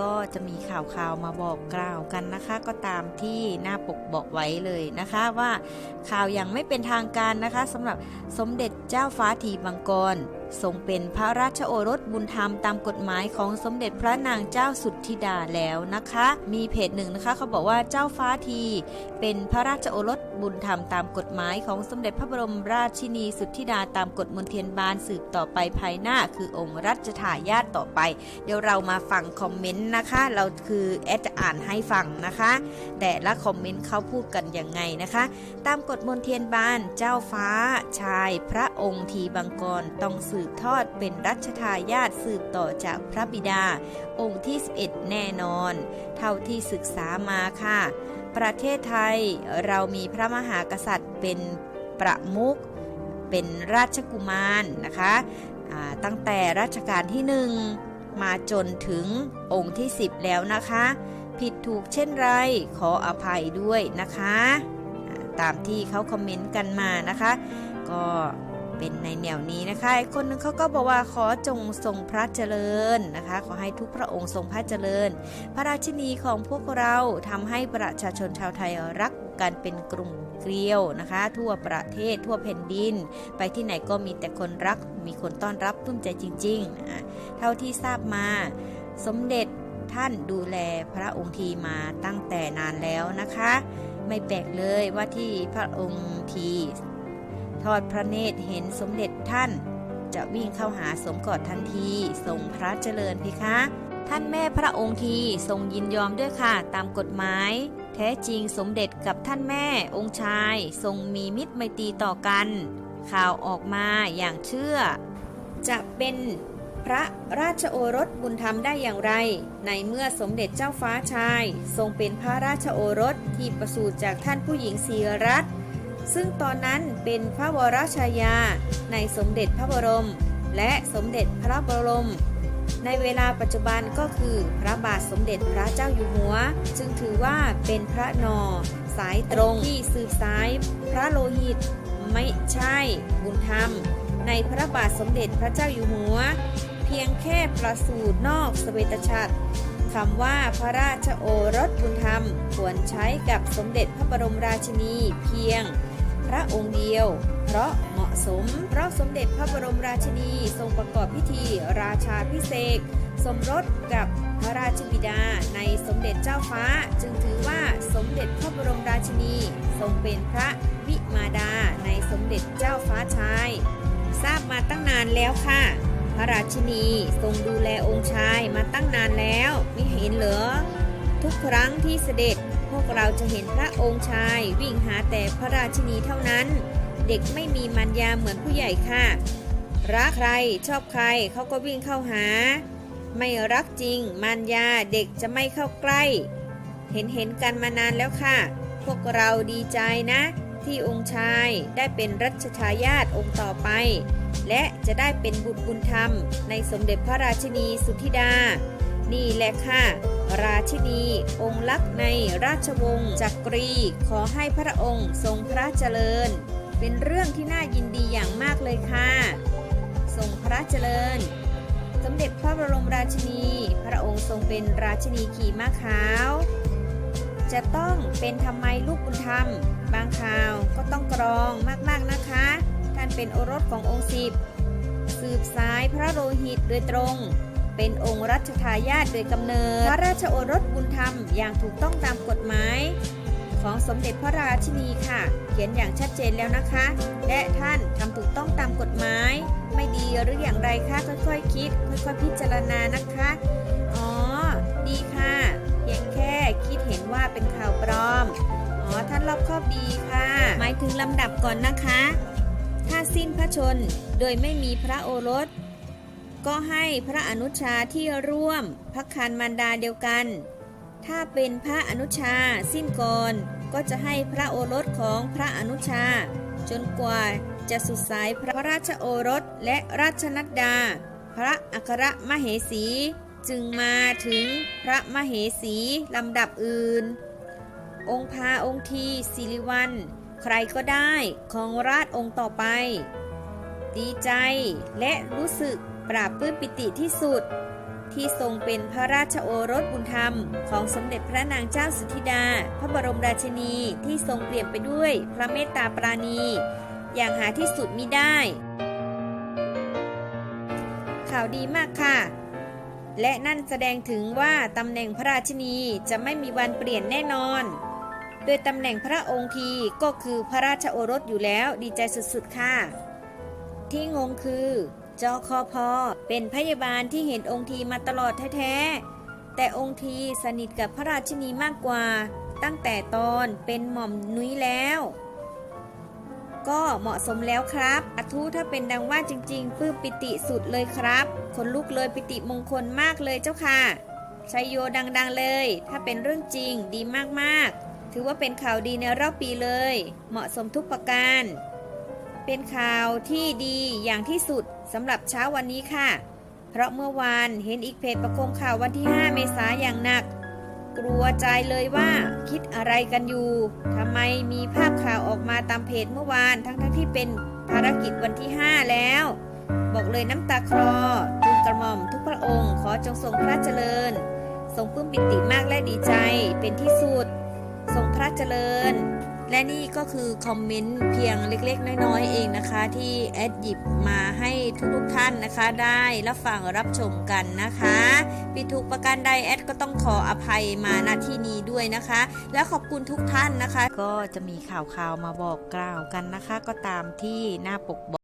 ก็จะมีข่าวข่าวมาบอกกล่าวกันนะคะ ก็ตามที่หน้าปกบอกไว้เลยนะคะว่าข่าวยังไม่เป็นทางการนะคะสำหรับสมเด็จเจ้าฟ้าทีบังกรทรงเป็นพระราชโอรสบุญธรรมตามกฎหมายของสมเด็จพระนางเจ้าสุทธิดาแล้วนะคะ มีเพจหนึ่งนะคะเขาบอกว่าเจ้าฟ้าที เป็นพระราชโอรสบุญธรรมตามกฎหมายของสมเด็จพระบรมราชินีสุทธิดาตามกฎมนเทียนบานสืบต่อไปภายหน้า คือองค์รัชทายาทต่อไป เดี๋ยวเรามาฟังคอมเมนต์นะคะ เราคือแอดจะอ่านให้ฟังนะคะ แต่ละคอมเมนต์เขาพูดกันยังไงนะคะ ตามกฎมนเทียนบานเจ้าฟ้าชายพระองค์ทีบังกรต้องสืบทอดเป็นรัชทายาทสืบต่อจากพระบิดา องค์ที่ 11 แน่นอน เท่าที่ศึกษามาค่ะ ประเทศไทยเรามีพระมหากษัตริย์เป็นประมุขเป็นราชกุมารนะคะตั้งแต่รัชกาลที่หนึ่งมาจนถึงองค์ที่ 10 แล้วนะคะ ผิดถูกเช่นไรขออภัยด้วยนะคะ ตามที่เขาคอมเมนต์กันมานะคะ ก็ เป็นในแนวนี้นะคะอีกคนนึงเขาก็บอกว่าขอจงทรงพระเจริญนะคะ ขอให้ทุกพระองค์ทรงพระเจริญ พระราชินีของพวกเราทำให้ประชาชนชาวไทยรักกันเป็นกลุ่มเกลียวนะคะ ทั่วประเทศทั่วแผ่นดิน ไปที่ไหนก็มีแต่คนรักมีคนต้อนรับตุ้มใจจริงๆอะเท่าที่ทราบมาสมเด็จท่านดูแลพระองค์ทีมาตั้งแต่นานแล้วนะคะ ไม่แปลกเลยว่าที่พระองค์ที ทอดพระเนตรเห็นสมเด็จท่าน จะวิ่งเข้าหาสมกอดทันทีทรงพระเจริญเพคะ ท่านแม่พระองค์ทีทรงยินยอมด้วยค่ะ ตามกฎหมาย แท้จริงสมเด็จกับท่านแม่องค์ชาย ทรงมีมิตรไมตรีต่อกัน ข่าวออกมาอย่างเชื่อ จะเป็นพระราชโอรสบุญธรรมได้อย่างไร ในเมื่อสมเด็จเจ้าฟ้าชาย ทรงเป็นพระราชโอรสที่ประสูติจากท่านผู้หญิงศีรัตน์ ซึ่งตอนนั้นเป็นพระวรชายา ในสมเด็จพระบรม และสมเด็จพระบรม ในเวลาปัจจุบันก็คือพระบาทสมเด็จพระเจ้าอยู่หัว จึงถือว่าเป็นพระนอ สายตรงที่สืบสาย พระโลหิต ไม่ใช่ บุญธรรม ในพระบาทสมเด็จพระเจ้าอยู่หัว เพียงแค่ประสูตินอกสเวตฉัตรคำว่าพระราชโอรสบุญธรรม ควรใช้กับสมเด็จพระบรมราชินีเพียง พระองค์เดียว เพราะเหมาะสมเพราะสมเด็จพระบรมราชินีทรงประกอบพิธีราชาพิเศษสมรสกับพระราชบิดาในสมเด็จเจ้าฟ้า จึงถือว่าสมเด็จพระบรมราชินีทรงเป็นพระวิมาดาในสมเด็จเจ้าฟ้าชาย ทราบมาตั้งนานแล้วค่ะ พระราชินีทรงดูแลองค์ชายมาตั้งนานแล้ว ไม่เห็นเหรอทุกครั้งที่เสด็จ วกเราจะเห็นพระองค์ชาย วิ่งหาแต่พระราชินีเท่านั้น เด็กไม่มีมัญญาเหมือนผู้ใหญ่ค่ะ รักใครชอบใครเขาก็วิ่งเข้าหา ไม่รักจริงมัญญาเด็กจะไม่เข้าใกล้ เห็นเห็นกันมานานแล้วค่ะ พวกเราดีใจนะ ที่องค์ชายได้เป็นรัชทายาทองค์ต่อไป และจะได้เป็นบุตรบุญธรรม ในสมเด็จพระราชินีสุธิดา นี่แหละค่ะ ราชินี องค์ลักษ์ในราชวงศ์จักรี ขอให้พระองค์ทรงพระเจริญ เป็นเรื่องที่น่ายินดีอย่างมากเลยค่ะ ทรงพระเจริญ สมเด็จพระบรมราชินี พระองค์ทรงเป็นราชินีขี่ม้าขาว จะต้องเป็นทำไมลูกบุญธรรม บางข่าวก็ต้องกรองมากๆนะคะท่านเป็นโอรสขององค์สิบสืบสายพระโลหิตโดยตรง เป็นองค์รัชทายาทโดยกำเนิด พระราชโอรสบุญธรรมอย่างถูกต้องตามกฎหมาย ของสมเด็จพระราชินีค่ะ เขียนอย่างชัดเจนแล้วนะคะ และท่านทำถูกต้องตามกฎหมาย ไม่ดีหรืออย่างไรคะค่อยๆคคิด ค่อยๆพิจารณานะคะอ๋อดีค่ะ เพียงแค่คิดเห็นว่าเป็นข่าวปลอมอ๋อท่านรอบครอบดีค่ะ หมายถึงลำดับก่อนนะคะ ถ้าสิ้นพระชนโดยไม่มีพระโอรส ก็ให้พระอนุชาที่ร่วมพระคันมารดาเดียวกัน ถ้าเป็นพระอนุชาสิ้นก่อนก็จะให้พระโอรสของพระอนุชา จนกว่าจะสุดสายพระราชโอรสและราชนัดดา พระอัครมเหสี จึงมาถึงพระมเหสีลำดับอื่น องค์พาองค์ทีสิริวัลใครก็ได้ของราชองค์ต่อไป ดีใจและรู้สึก ปราบปื้มปิติที่สุด ที่ทรงเป็นพระราชโอรสบุญธรรม ของสมเด็จพระนางเจ้าสุธิดา พระบรมราชินีที่ทรงเปลี่ยนไปด้วยพระเมตตาปราณี อย่างหาที่สุดมิได้ ข่าวดีมากค่ะ และนั่นแสดงถึงว่าตำแหน่งพระราชินีจะไม่มีวันเปลี่ยนแน่นอนโดยตำแหน่งพระองค์ทีก็คือพระราชโอรสอยู่แล้วดีใจสุดๆค่ะ ที่งงคือ จอคอพอเป็นพยาบาลที่เห็นองค์ทีมาตลอดแท้ๆ แต่องค์ทีสนิทกับพระราชินีมากกว่า ตั้งแต่ตอนเป็นหม่อมนุ้ยแล้ว ก็เหมาะสมแล้วครับอทุถ้าเป็นดังว่าจริงๆ ปื้มปิติสุดเลยครับ คนลุกเลยปิติมงคลมากเลยเจ้าค่ะชัยโยดังๆเลย ถ้าเป็นเรื่องจริงดีมากๆ ถือว่าเป็นข่าวดีในรอบปีเลย เหมาะสมทุกประการ เป็นข่าวที่ดีอย่างที่สุดสำหรับเช้าวันนี้ค่ะ เพราะเมื่อวานเห็นอีกเพจประโคมข่าววันที่ 5 เมษายนอย่างหนัก กลัวใจเลยว่าคิดอะไรกันอยู่ทำไมมีภาพข่าวออกมาตามเพจเมื่อวานทั้งๆทที่เป็นภารกิจวันที่ 5 แล้ว บอกเลยน้ำตาคลอทูลกระหม่อมทุกพระองค์ ขอจงทรงพระเจริญ ทรงปลื้มปิติมากและดีใจเป็นที่สุด ทรงพระเจริญ และนี่ก็คือคอมเมนต์เพียงเล็กๆ น้อยๆเองนะคะ ที่แอดหยิบมาให้ทุกๆท่านนะคะ ได้รับฟังรับชมกันนะคะผิดถูกประการใดแอดก็ต้องขออภัยมาณที่นี้ด้วยนะคะ และขอบคุณทุกท่านนะคะ ก็จะมีข่าวๆมาบอกกล่าวกันนะคะ ก็ตามที่หน้าปกบอก